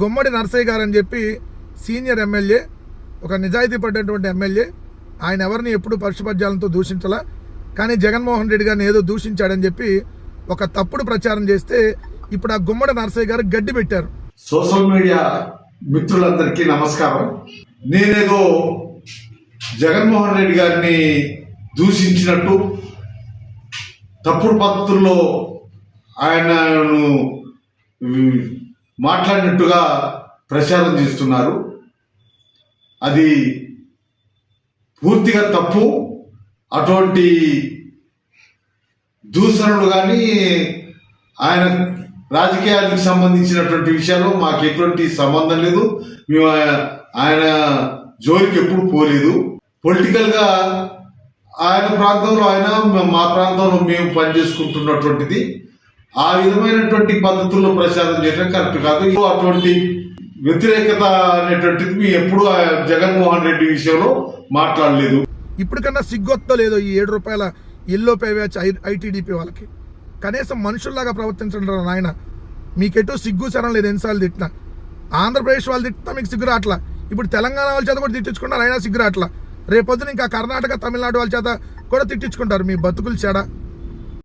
గుమ్మడి నరసయ్య గారు అని చెప్పి సీనియర్ ఎమ్మెల్యే ఒక నిజాయితీ పడ్డటువంటి ఎమ్మెల్యే. ఆయన ఎవరిని ఎప్పుడు పరుషపద్యాలతో దూషించలా. కానీ జగన్మోహన్ రెడ్డి గారిని ఏదో దూషించాడని చెప్పి ఒక తప్పుడు ప్రచారం చేస్తే ఇప్పుడు ఆ గుమ్మడి నర్సయ్య గారు గడ్డి పెట్టారు. సోషల్ మీడియా మిత్రులందరికీ నమస్కారం. నేనేదో జగన్మోహన్ రెడ్డి గారిని దూషించినట్టు తప్పుడు పద్ధతుల్లో ఆయనను మాట్లాడినట్టుగా ప్రచారం చేస్తున్నారు. అది పూర్తిగా తప్పు. అటువంటి దూషణలు కానీ ఆయన రాజకీయాలకు సంబంధించినటువంటి విషయాలు మాకు ఎటువంటి సంబంధం లేదు. మేము ఆయన జోలికి ఎప్పుడు పోలేదు. పొలిటికల్గా ఆయన ప్రాంతంలో ఆయన మా ప్రాంతంలో మేము పనిచేసుకుంటున్నటువంటిది. ఆ విధమైనటువంటి పద్ధతుల్లో ప్రచారం చేయడం కరెక్ట్ కాదు. అటువంటి వ్యతిరేకత అనేటువంటిది మేము ఎప్పుడు జగన్మోహన్ రెడ్డి విషయంలో మాట్లాడలేదు. ఇప్పటికన్నా సిగ్గొత్తో లేదో ఈ ఏడు రూపాయల ఎల్లో పే వ్యాచ్ ఐటీడీపీ వాళ్ళకి. కనీసం మనుషుల్లాగా ప్రవర్తించడం నాయన. మీకెటో సిగ్గు శరం లేదు ఎన్నిసార్లు తిట్టినా. ఆంధ్రప్రదేశ్ వాళ్ళు తిట్టినా మీకు సిగ్గు రాట్లా ఇప్పుడు తెలంగాణ వాళ్ళ చేత కూడా తిట్టించుకున్నారు? అయినా సిగ్గు రాట్లా రేపొద్దున ఇంకా కర్ణాటక తమిళనాడు వాళ్ళ చేత కూడా తిట్టించుకుంటారు. మీ బతుకులు చెడ.